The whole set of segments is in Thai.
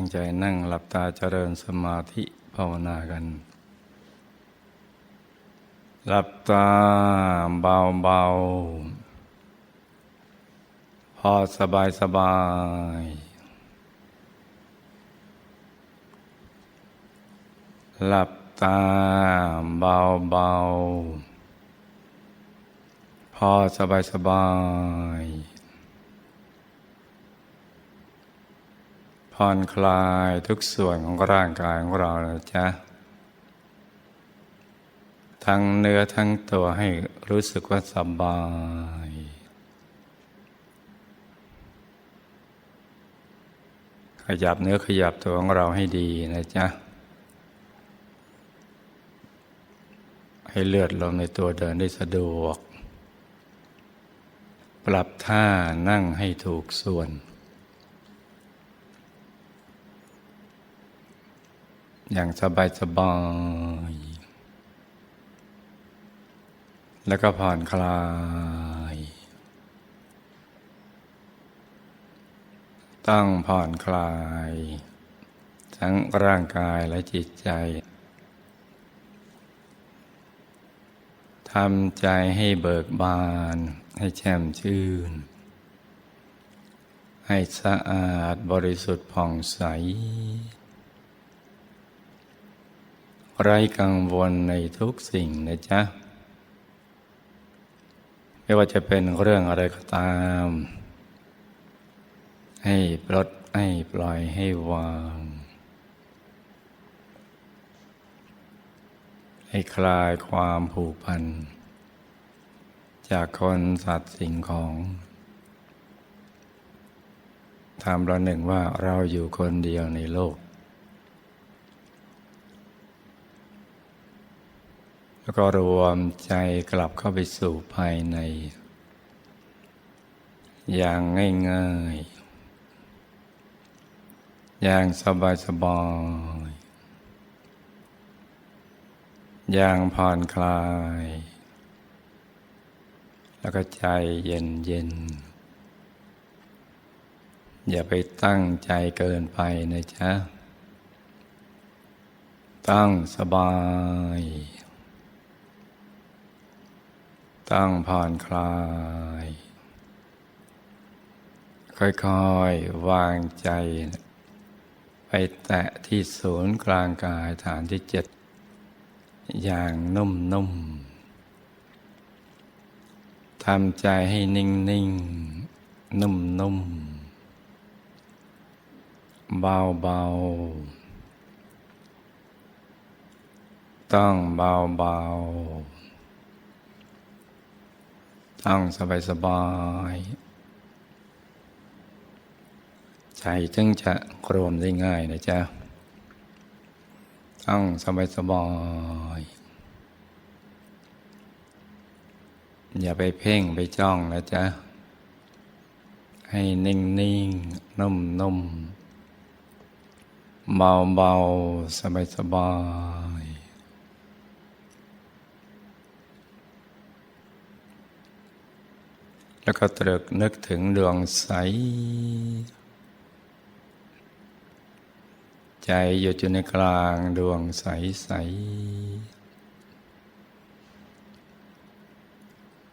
ตั้งใจนั่งหลับตาเจริญสมาธิภาวนากัน หลับตาเบาเบาๆพอสบายสบาย หลับตาเบาเบาๆพอสบายสบาย ผ่อนคลายทุกส่วนของร่างกายของเรานะจ๊ะ ทั้งเนื้อทั้งตัวให้รู้สึกว่าสบาย ขยับเนื้อขยับตัวของเราให้ดีนะจ๊ะ ให้เลือดลมในตัวเดินได้สะดวก ปรับท่านั่งให้ถูกส่วน อย่างสบายสบายๆแล้วก็ผ่อนคลาย ตั้งผ่อนคลาย ทั้งร่างกายและจิตใจทำใจให้เบิกบาน ให้แช่มชื่น ให้สะอาดบริสุทธิ์ผ่องใส ไร้กังวลในทุกสิ่งนะจ๊ะ ไม่ว่าจะเป็นเรื่องอะไรก็ตาม ให้ปลดให้ปล่อยให้วาง ให้คลายความผูกพัน จากคนสัตว์สิ่งของทำเราหนึ่งว่าเราอยู่คนเดียวในโลก แล้วก็รวมใจกลับเข้าไปสู่ภายใน อย่างง่ายๆ อย่างสบายๆอย่างผ่อนคลาย แล้วก็ใจเย็นๆอย่าไปตั้งใจเกินไปนะจ๊ะ ตั้งสบาย ตั้งผ่อนคลาย ค่อยๆ วางใจ ไปแตะที่ศูนย์กลางกายฐานที่เจ็ด อย่างนุ่มๆทำใจให้นิ่งๆ นุ่มๆ เบาๆ ต้องเบาๆ ต้องสบายๆใจจึงจะรวมได้ง่ายนะจ๊ะต้องสบายสบาย อย่าไปเพ่งไปจ้องนะจ๊ะ ให้นิ่งนิ่งนุ่มนุ่มเบาเบาสบายสบาย แล้วก็ตรึกนึกถึงดวงใส ใจหยุดอยู่ในกลางดวงใสใส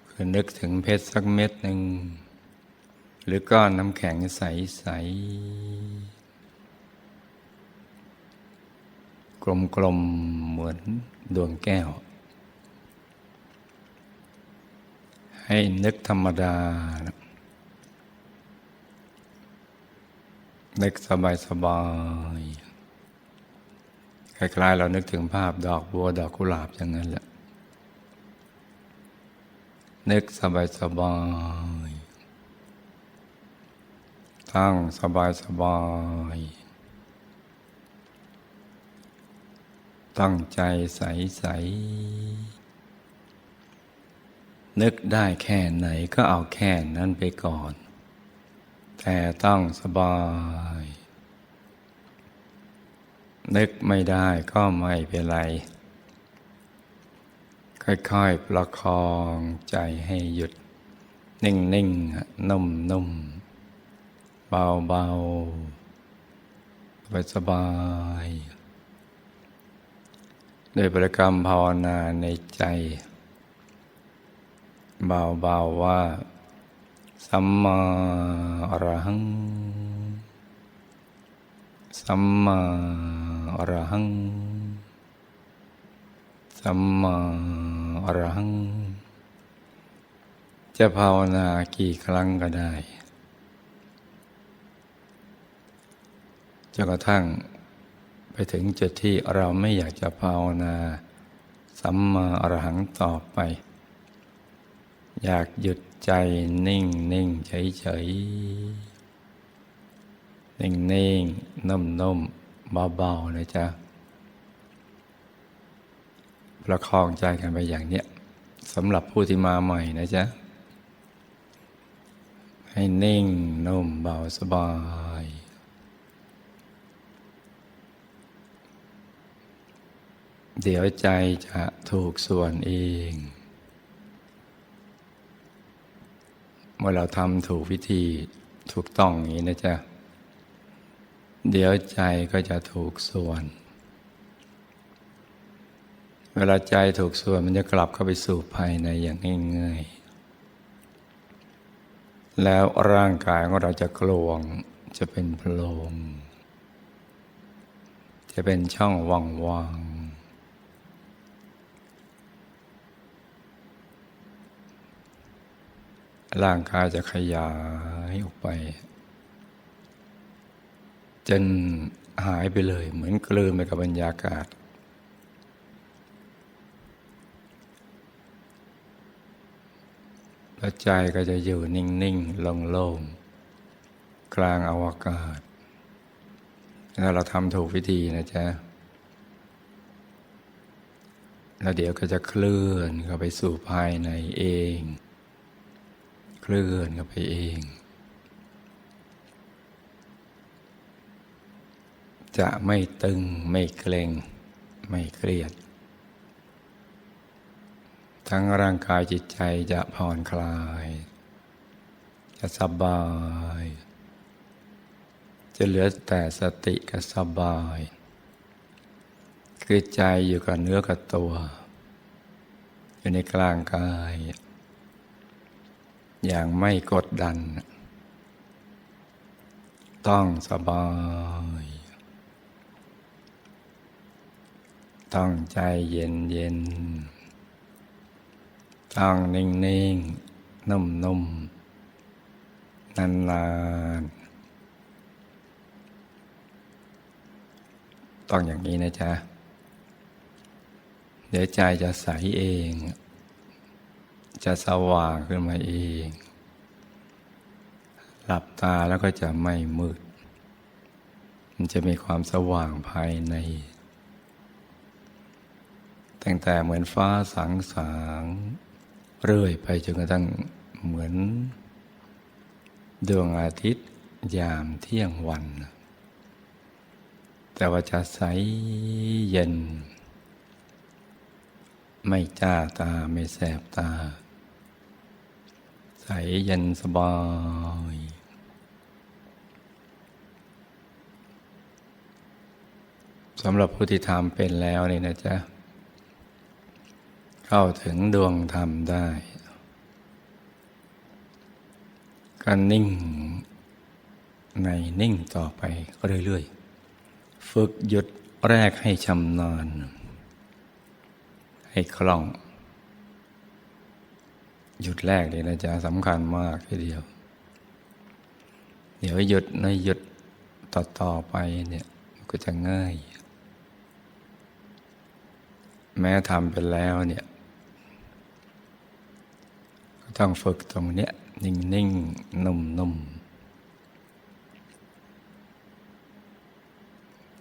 คือนึกถึงเพชรสักเม็ดหนึ่ง หรือก้อนน้ำแข็งใสใสกลมๆเหมือนดวงแก้ว ให้นึกธรรมดา นึกสบายสบายคล้ายๆเรานึกถึงภาพดอกบัวดอกกุหลาบอย่างนั้นแหละ นึกสบายสบายตั้งสบายสบายตั้งใจใสใส นึกได้แค่ไหนก็เอาแค่นั้นไปก่อน แต่ต้องสบาย นึกไม่ได้ก็ไม่เป็นไร ค่อยๆประคองใจให้หยุด นิ่งๆ นุ่มๆ เบาๆ สบายสบายๆโดยบริกรรมภาวนาในใจ เบาๆว่า สัมมาอรหัง สัมมาอรหัง สัมมาอรหัง จะภาวนากี่ครั้งก็ได้จนกระทั่งไปถึงจุดที่เราไม่อยากจะภาวนา สัมมาอรหังต่อไป อยากหยุดใจนิ่งนิ่งเฉยเฉยนิ่งนิ่งนุ่มนุ่มเบาๆนะจ๊ะประคองใจกันไปอย่างเนี้ยสำหรับผู้ที่มาใหม่นะจ๊ะ ให้นิ่งนุ่มเบาสบาย เดี๋ยวใจจะถูกส่วนเอง เมื่อเราทำถูกวิธีถูกต้องอย่างนี้นะจ๊ะ เดี๋ยวใจก็จะถูกส่วน เวลาใจถูกส่วนมันจะกลับเข้าไปสู่ภายในอย่างง่ายๆ แล้วร่างกายของเราจะกลวงจะเป็นโพรงจะเป็นช่องว่างๆ ร่างกายจะขยายออกไป จนหายไปเลย เหมือนกลืนไปกับบรรยากาศ แล้วใจก็จะอยู่นิ่งๆโล่งๆกลางอวกาศถ้าเราทำถูกวิธีนะจ๊ะ แล้วเดี๋ยวก็จะเคลื่อนเข้าไปสู่ภายในเอง เคลื่อนเข้าไปเอง จะไม่ตึงไม่เกร็ง ไม่เครียด ทั้งร่างกายจิตใจจะผ่อนคลาย จะสบาย จะเหลือแต่สติกับสบาย คือใจอยู่กับเนื้อกับตัว อยู่ในกลางกาย อย่างไม่กดดัน ต้องสบาย ต้องใจเย็นเย็น ต้องนิ่งนิ่งนุ่มนุ่มนานนานต้องอย่างนี้นะจ๊ะ เดี๋ยวใจจะใสเอง จะสว่างขึ้นมาเอง หลับตาแล้วก็จะไม่มืด มันจะมีความสว่างภายใน ตั้งแต่เหมือนฟ้าสางสางเรื่อยไปจนกระทั่งเหมือน ดวงอาทิตย์ยามเที่ยงวัน แต่ว่าจะใสเย็น ไม่จ้าตาไม่แสบตาใสเย็นสบายำหรับผู้ที่ทำเป็นแล้วนี่นะจ๊ะ เข้าถึงดวงธรรมได้ก็นิ่งในนิ่งต่อไปก็เรื่อยๆ ฝึกหยุดแรกให้ชำนาญให้คล่อง หยุดแรกเลยนะจ๊ะสำคัญมากทีเดียว เดี๋ยวหยุดในหยุดต่อต่อไปเนี่ยก็จะง่าย แม้ทำไปแล้วเนี่ย ก็ต้องฝึกตรงเนี้ย นิ่งนิ่งนุ่มนุ่ม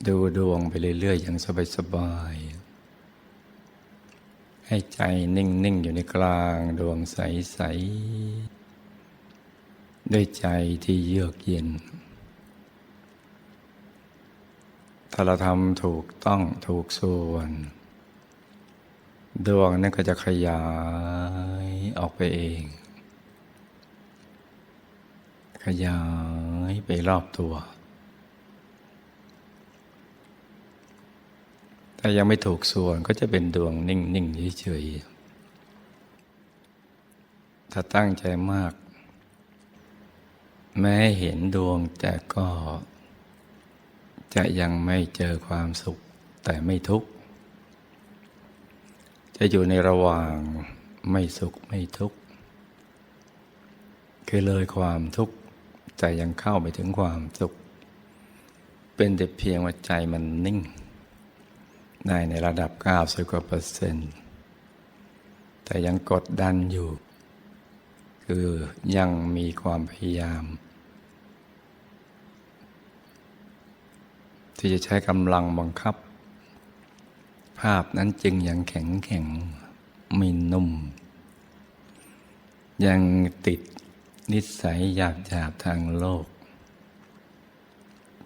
ดูดวงไปเรื่อยๆ อย่างสบายสบายๆให้ใจนิ่งนิ่งอยู่ในกลางดวงใส ๆ ด้วยใจที่เยือกเย็น ถ้าเราทำถูกต้องถูกส่วน ดวงนั้นก็จะขยายออกไปเอง ขยายไปรอบตัวายังไม่ถูกส่วนก็จะเป็นดวงนิ่งๆเฉยๆถ้าตั้งใจมาก แม้เห็นดวงแต่ก็ จะยังไม่เจอความสุขแต่ไม่ทุกข์ จะอยู่ในระหว่างไม่สุขไม่ทุกข์คือเลยความทุกข์แต่ยังเข้าไปถึงความสุข เป็นแต่เพียงว่าใจมันนิ่ง ได้ในระดับ90กว่าเปอร์เซ็นต์แต่ยังกดดันอยู่ คือยังมีความพยายาม ที่จะใช้กำลังบังคับ ภาพนั้นจึงยังแข็งแข็งไม่นุ่ม ยังติดนิสัยหยาบหยาบทางโลก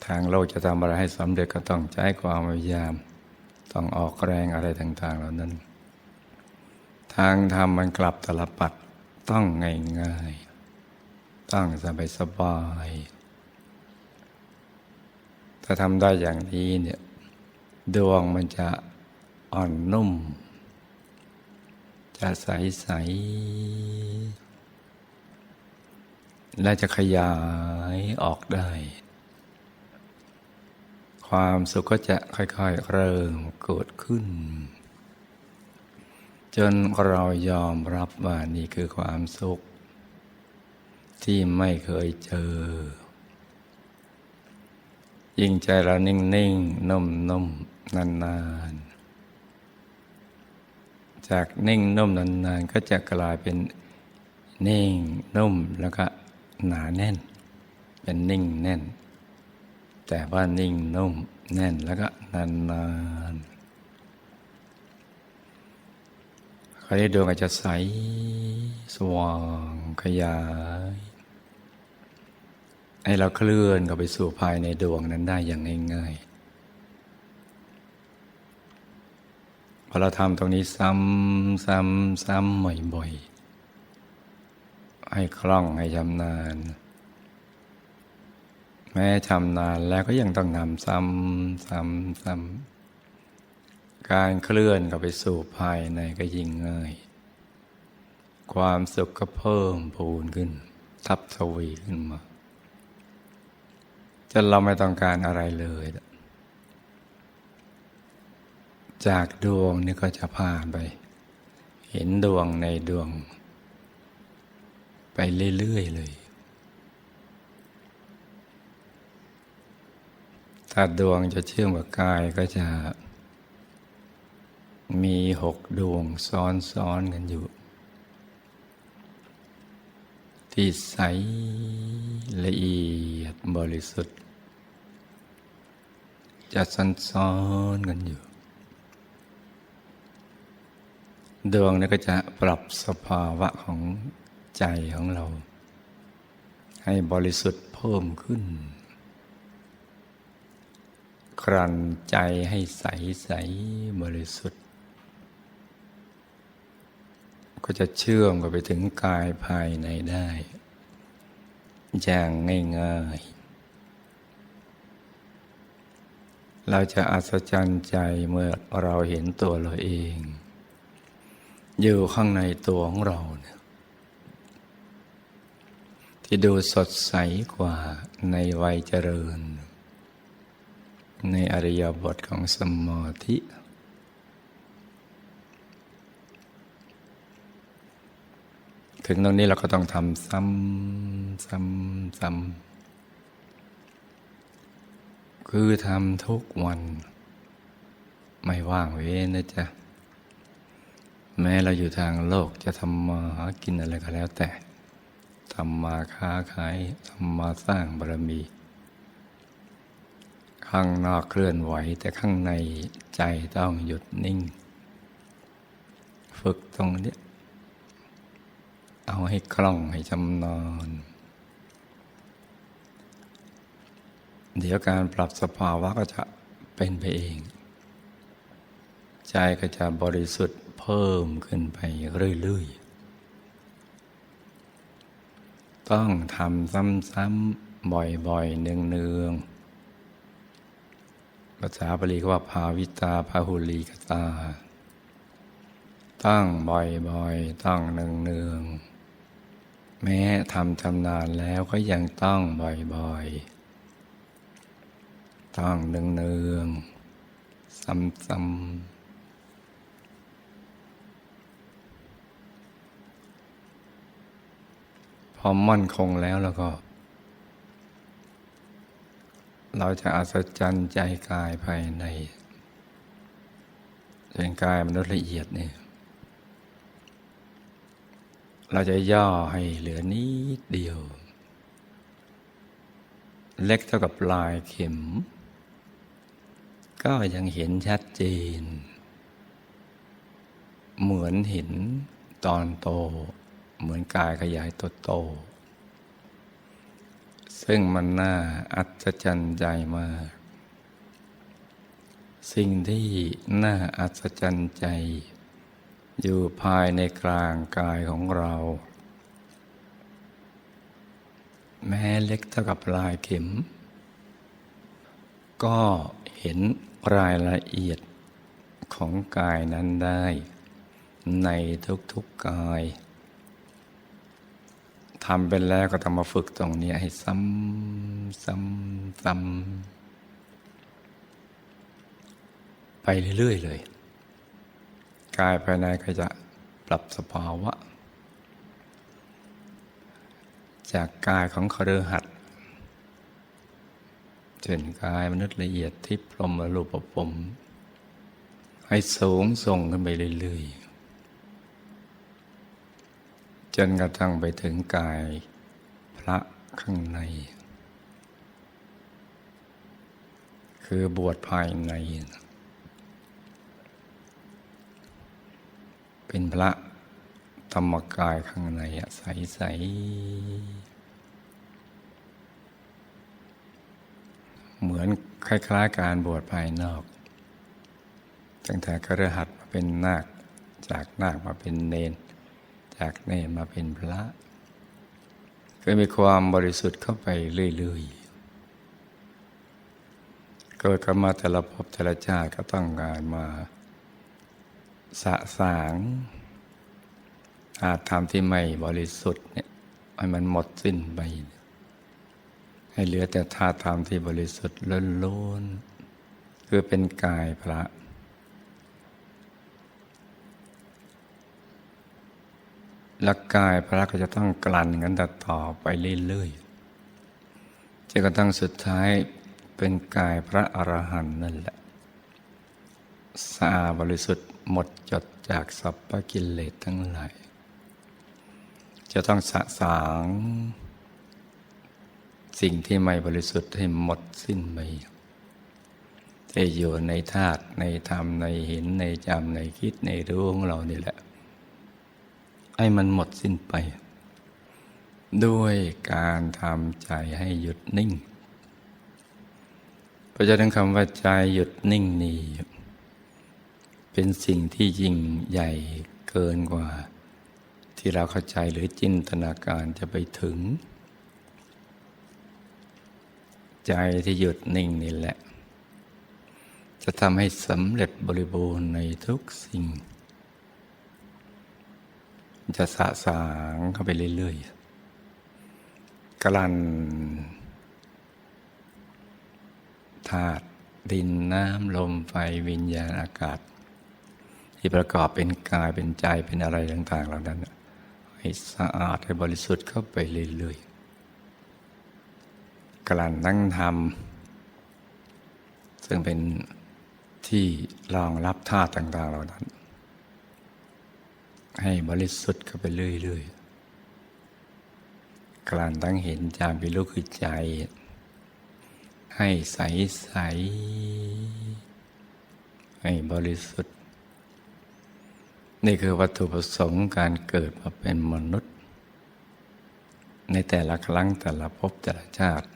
ทางโลกจะทำอะไรให้สำเร็จก็ต้องใช้ความพยายาม ต้องออกแรงอะไรต่าง ๆ เหล่านั้น ทางธรรมมันกลับตลปัดต้องง่ายๆต้องสบายสบายๆถ้าทำได้อย่างนี้เนี่ยดวงมันจะ อ่อนนุ่ม จะใสๆและจะขยายออกได้ ความสุขก็จะค่อยๆ เริ่มเกิดขึ้น จนเรายอมรับว่านี่คือความสุข ที่ไม่เคยเจอ ยิ่งใจเรานิ่งๆนุ่มๆนานๆ จากนิ่งนุ่มนานๆ ก็จะกลายเป็นนิ่งนุ่มแล้วก็หนาแน่น เป็นนิ่งแน่น แต่ว่านิ่งนุ่มแน่นแล้วก็นานๆคราวนี้ดวงอาจจะใสสว่างขยายให้เราเคลื่อนเข้าไปสู่ภายในดวงนั้นได้อย่างง่ายๆ พอเราทำตรงนี้ซ้ำซ้ำซ้ำบ่อยๆ ให้คล่องให้ชำนาญ แม้ชำนาญแล้วก็ยังต้องนำซ้ำซ้ำซ้ำการเคลื่อนเข้าไปสู่ภายในก็ยิ่งง่าย ความสุขก็เพิ่มพูนขึ้น ทับทวีขึ้นมาจนเราไม่ต้องการอะไรเลย จากดวงนี่ก็จะผ่าไป เห็นดวงในดวง ไปเรื่อยๆเลย ถ้าดวงจะเชื่อมกับกายก็จะ มีหกดวงซ้อนๆกันอยู่ ที่ใสละเอียดบริสุทธิ์จะซ้อนๆกันอยู่ ดวงนี้ก็จะปรับสภาวะของใจของเรา ให้บริสุทธิ์เพิ่มขึ้น ครันใจให้ใสใสบริสุทธิ์ ก็จะเชื่อมกันไปถึงกายภายในได้ อย่างง่ายๆ เราจะอัศจรรย์ใจเมื่อเราเห็นตัวเราเอง อยู่ข้างในตัวของเราเนี่ยที่ดูสดใสกว่าในวัยเจริญ ในอริยบทของสมาธิถึงตรงนี้เราก็ต้องทำซ้ำซ้ำซ้ำคือทำทุกวัน ไม่ว่างเว้นนะจ๊ะ แม้เราอยู่ทางโลกจะทำมาหากินอะไรก็แล้วแต่ทำมาค้าขายทำมาสร้างบารมี ข้างนอกเคลื่อนไหวแต่ข้างในใจต้องหยุดนิ่ง ฝึกตรงนี้ เอาให้คล่องให้จำนอน เดี๋ยวการปรับสภาวะก็จะเป็นไปเอง ใจก็จะบริสุทธิ์ พิ่มขึ้นไปเรื่อยๆ ต้องทำซ้ำๆ บ่อยๆ เนืองๆ ภาษาบาลีก็ว่าภาวิตาพาหุลีกตา ตั้งบ่อยๆ ตั้งเนืองๆ แม้ทำชำนาญแล้วก็ยังต้องบ่อยๆ ต้องเนืองๆ ซ้ำๆ พอมั่นคงแล้วแล้วก็ เราจะอัศจรรย์ใจกายภายในเป็นกายมนุษย์ละเอียดเนี่ยเราจะย่อให้เหลือนิดเดียว เล็กเท่ากับปลายเข็ม ก็ยังเห็นชัดเจน เหมือนเห็นตอนโต เหมือนกายขยายตัวโต ซึ่งมันน่าอัศจรรย์ใจมาก สิ่งที่น่าอัศจรรย์ใจ อยู่ภายในกลางกายของเรา แม้เล็กเท่ากับลายเข็ม ก็เห็นรายละเอียดของกายนั้นได้ ในทุกๆกายำเป็นแล้วก็ต้องมาฝึกตรงนี้ให้ซ้ำซ้ำซ้ำไปเรื่อยๆเลย กายภายในก็จะปรับสภาวะ จากกายของคฤหัสถ์เช่นกายมนุษย์ละเอียดที่พรหมรูปภพให้สูงส่งขึ้นไปเรื่อยๆ จนกระทั่งไปถึงกายพระข้างใน คือบวชภายใน เป็นพระธรรมกายข้างในอะใสๆเหมือนคล้าย ๆ การบวชภายนอกตั้งแต่กระหัดมาเป็นนาคจากนาคมาเป็นเนน จากเนนมาเป็นพระก็มีความบริสุทธิ์เข้าไปเรื่อยๆเกิดกันมาแต่ละภพแต่ละชาติก็ต้องการมาสะสางอาจทำที่ไม่บริสุทธิ์เนี่ยให้มันหมดสิ้นไป ให้เหลือแต่ธาตุธรรมที่บริสุทธิ์ล้นๆคือเป็นกายพระ และกายพระก็จะต้องกลั่นกันต่อไปเรื่อยๆจนกระทั่งสุดท้ายเป็นกายพระอรหันต์นั่นแหละสะอาดบริสุทธิ์หมดจดจากสัพพกิเลสทั้งหลายจะต้องสะสางสิ่งที่ไม่บริสุทธิ์ให้หมดสิ้นไปจะอยู่ในธาตุในธรรมในเห็นในจำในคิดในรู้ของเรานี่แหละ ให้มันหมดสิ้นไป ด้วยการทำใจให้หยุดนิ่ง เพราะฉะนั้นคำว่าใจหยุดนิ่งนี่เป็นสิ่งที่ยิ่งใหญ่เกินกว่า ที่เราเข้าใจหรือจินตนาการจะไปถึง ใจที่หยุดนิ่งนี่แหละ จะทำให้สำเร็จบริบูรณ์ในทุกสิ่ง จะสะสางเข้าไปเรื่อยๆกลันธาตุดินน้ำลมไฟวิญญาณอากาศ ที่ประกอบเป็นกายเป็นใจเป็นอะไรต่าง ๆ เหล่านั้น ให้สะอาดให้บริสุทธิ์เข้าไปเรื่อยๆกลั่นนั่งทำซึ่งเป็นที่รองรับธาตุต่าง ๆ เหล่านั้น ให้บริสุทธิ์เข้าไปเรื่อยๆกลั่นตั้งเห็นจามเป็นลูกคือใจ ให้ใสใสๆให้บริสุทธิ์ นี่คือวัตถุประสงค์การเกิดมาเป็นมนุษย์ ในแต่ละครั้งแต่ละภพแต่ละชาติ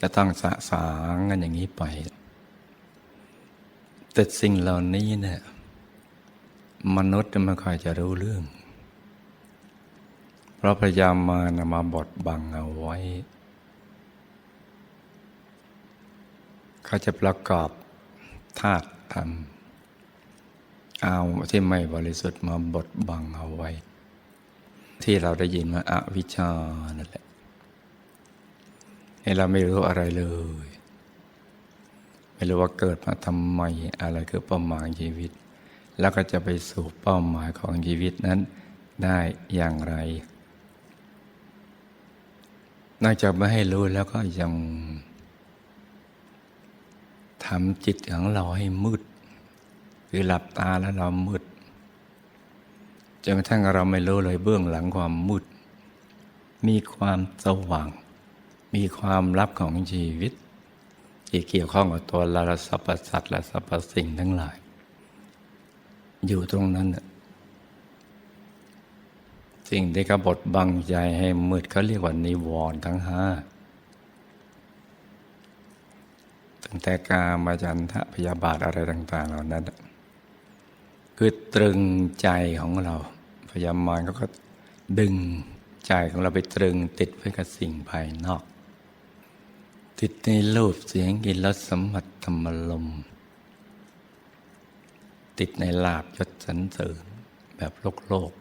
จะต้องสะสางกันอย่างนี้ไปแต่สิ่งเหล่านี้เนี่ย มนุษย์ไม่ค่อยจะรู้เรื่อง เพราะพยายามมานมาบดบังเอาไว้ เขาจะประกอบธาตุธรรม เอาที่ไม่บริสุทธิ์มาบดบังเอาไว้ ที่เราได้ยินว่าอาวิชชานั่นแหละให้เราไม่รู้อะไรเลย ไม่รู้ว่าเกิดมาทำไมอะไรคือเป้าหมายชีวิต แล้วก็จะไปสู่เป้าหมายของชีวิตนั้นได้อย่างไร นอกจากไม่ให้รู้แล้วก็ยังทำจิตของเราให้มืด คือหลับตาแล้วเรามืดจนกระทั่งเราไม่รู้เลยเบื้องหลังความมืด มีความสว่าง มีความลับของชีวิต ที่เกี่ยวข้องกับตัวเราและสรรพสัตว์และสรรพสิ่งทั้งหลาย อยู่ตรงนั้นสิ่งที่กบฏบังใจให้มืดเขาเรียกว่านิวรณ์ทั้งห้าตั้งแต่กามาจันทะพยาบาทอะไรต่าง ๆ เหล่านั้น คือตรึงใจของเรา พยามารเขาก็ดึงใจของเราไปตรึงติดไว้กับสิ่งภายนอก ติดในรูปเสียงกลินรสสัมผัสธรรมลมณ์ ติดในลาบยศสรรเสริญแบบโลกโลก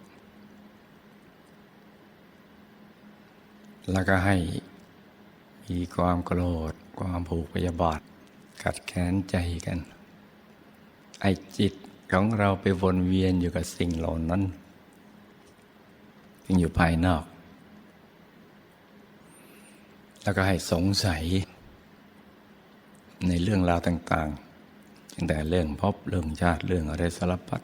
แล้วก็ให้มีความโกรธ ความผูกพยาบาท กัดแค้นใจกัน ไอจิตของเราไปวนเวียนอยู่กับสิ่งเหล่านั้นยังอยู่ภายนอก แล้วก็ให้สงสัยในเรื่องราวต่าง ๆ ตั้งแต่เรื่องพบเรื่องชาติเรื่องอะไรสารพัด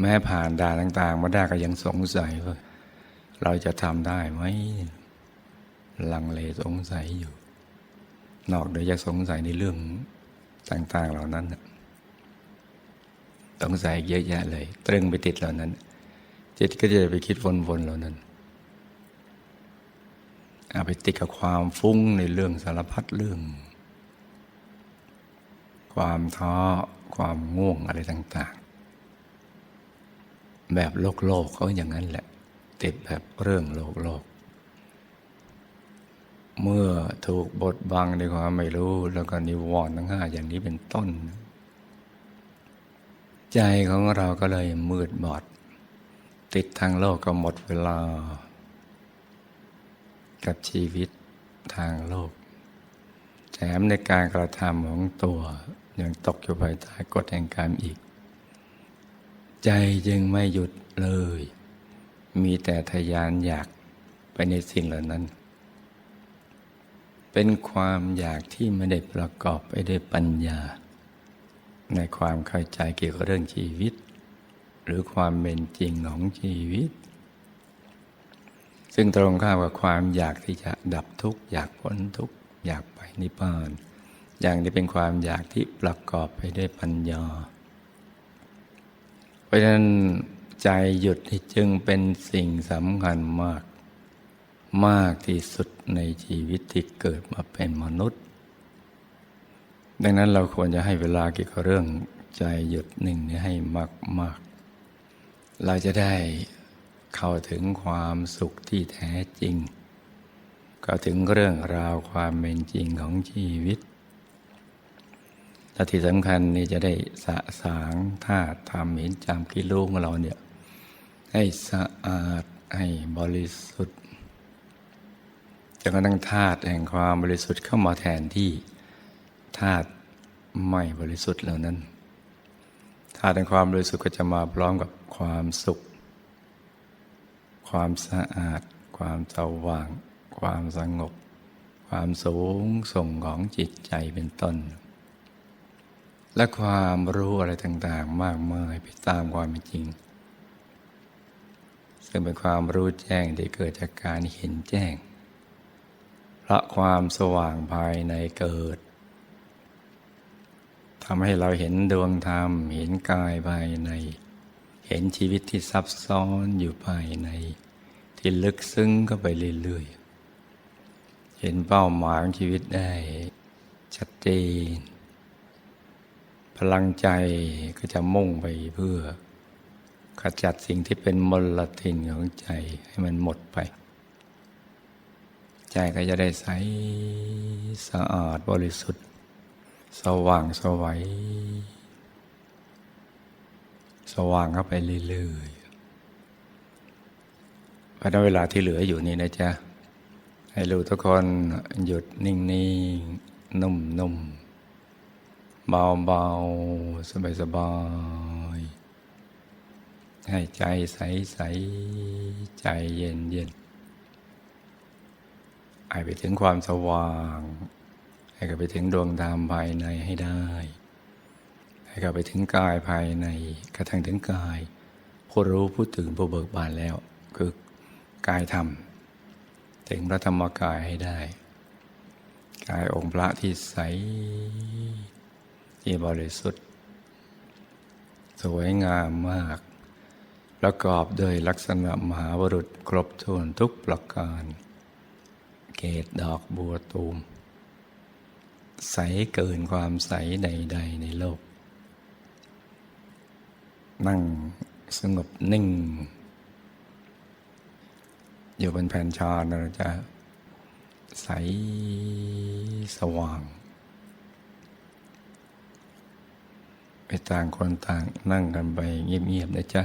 แม้ผ่านด่านต่าง ๆ มาได้ก็ยังสงสัยว่า เราจะทำได้ไหมลังเลสงสัยอยู่ นอกโดยจากสงสัยในเรื่องต่าง ๆ เหล่านั้นสงสัยเยอะแยะเลย ตรึงไปติดเหล่านั้น จิตก็จะไปคิดวนๆเหล่านั้น ไปติดกับความฟุ้งในเรื่องสารพัดเรื่อง ความท้อความง่วงอะไรต่าง ๆ แบบโลกโลกเขาอย่างนั้นแหละ ติดแบบเรื่องโลกโลก เมื่อถูกบดบังในความไม่รู้แล้วก็นิวรณ์ทั้งห้าอย่างนี้เป็นต้น ใจของเราก็เลยมืดบอด ติดทางโลกก็หมดเวลา กับชีวิตทางโลก แถมในการกระทำของตัวยังตกอยู่ภายใต้กฎแห่งกรรมอีก ใจจึงไม่หยุดเลย มีแต่ทยานอยากไปในสิ่งเหล่านั้น เป็นความอยากที่ไม่ได้ประกอบไปด้วยปัญญา ในความเข้าใจเกี่ยวกับเรื่องชีวิต หรือความเป็นจริงของชีวิต ซึ่งตรงข้ามกับความอยากที่จะดับทุกข์อยากพ้นทุกข์อยากไปนิพพาน อย่างนี้เป็นความอยากที่ประกอบไปด้วยปัญญา เพราะฉะนั้นใจหยุดนี่จึงเป็นสิ่งสำคัญมาก มากที่สุดในชีวิตที่เกิดมาเป็นมนุษย์ ดังนั้นเราควรจะให้เวลาเกี่ยวกับเรื่องใจหยุดหนึ่งนี้ให้มากมากๆ เราจะได้ เข้าถึงความสุขที่แท้จริง เข้าถึงเรื่องราวความเป็นจริงของชีวิตและที่สำคัญนี่จะได้สะสางท่าทำเห็นจำกิโลของเราเนี่ยให้สะอาดให้บริสุทธิ์จนกระทั่งธาตุแห่งความบริสุทธิ์เข้ามาแทนที่ธาตุไม่บริสุทธิ์เหล่านั้นธาตุแห่งความบริสุทธิ์ก็จะมาพร้อมกับความสุข ความสะอาด ความสว่าง ความสงบ ความสูงส่งของจิตใจเป็นต้น และความรู้อะไรต่างๆ มากมายไปตามความเป็นจริง ซึ่งเป็นความรู้แจ้งที่เกิดจากการเห็นแจ้งเพราะความสว่างภายในเกิดทำให้เราเห็นดวงธรรม เห็นกายภายใน เห็นชีวิตที่ซับซ้อนอยู่ภายใน ที่ลึกซึ้งเข้าไปเรื่อยๆ เห็นเป้าหมายของชีวิตได้ชัดเจน พลังใจก็จะมุ่งไปเพื่อ ขจัดสิ่งที่เป็นมลทินของใจให้มันหมดไป ใจก็จะได้ใสสะอาดบริสุทธิ์ สว่างสวัย สว่างเข้าไปเรื่อยๆเพราะฉะนั้นเวลาที่เหลืออยู่นี่นะจ๊ะ ให้รู้ทุกคนหยุดนิ่งๆ นุ่มๆ เบาๆ สบายๆ ให้ใจใสๆ ใจเย็นๆให้ไปถึงความสว่าง ให้ไปถึงดวงธรรมภายในให้ได้ ให้กับไปถึงกายภายในกระทั่งถึงกาย ผู้รู้ผู้ตื่นผู้เบิกบานแล้ว คือกายธรรม ถึงพระธรรมกายให้ได้ กายองค์พระที่ใสที่บริสุทธิ์ สวยงามมาก ประกอบด้วยลักษณะมหาวรุษครบถ้วนทุกประการ เกตดอกบัวตูม ใสเกินความใสใด ๆ ในโลก นั่งสงบนิ่ง อยู่บนแผ่นชานะจะใสสว่าง ไปต่างคนต่างนั่งกันไปเงียบๆนะจ๊ะ